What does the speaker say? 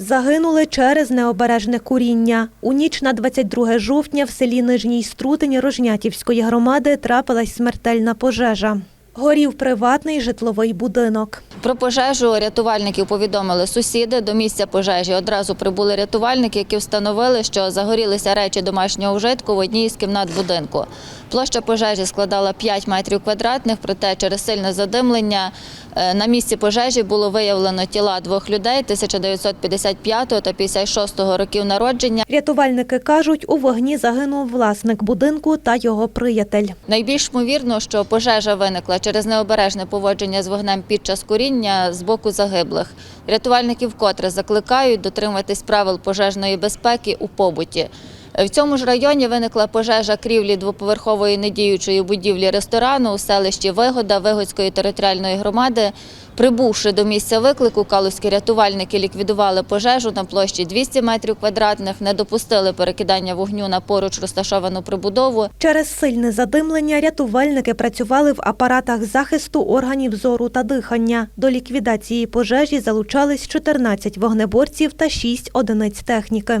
Загинули через необережне куріння. У ніч на 22 жовтня в селі Нижній Струтині Рожнятівської громади трапилась смертельна пожежа. Горів приватний житловий будинок. Про пожежу рятувальників повідомили сусіди. До місця пожежі одразу прибули рятувальники, які встановили, що загорілися речі домашнього вжитку в одній із кімнат будинку. Площа пожежі складала 5 метрів квадратних, проте через сильне задимлення е, на місці пожежі було виявлено тіла двох людей 1955 та 56 років народження. Рятувальники кажуть, у вогні загинув власник будинку та його приятель. Найбільш ймовірно, що пожежа виникла через необережне поводження з вогнем під час куріння з боку загиблих. Рятувальники вкотре закликають дотримуватись правил пожежної безпеки у побуті. В цьому ж районі виникла пожежа крівлі двоповерхової недіючої будівлі ресторану у селищі Вигода Вигодської територіальної громади. Прибувши до місця виклику, калузькі рятувальники ліквідували пожежу на площі 200 метрів квадратних, не допустили перекидання вогню на поруч розташовану прибудову. Через сильне задимлення рятувальники працювали в апаратах захисту органів зору та дихання. До ліквідації пожежі залучались 14 вогнеборців та 6 одиниць техніки.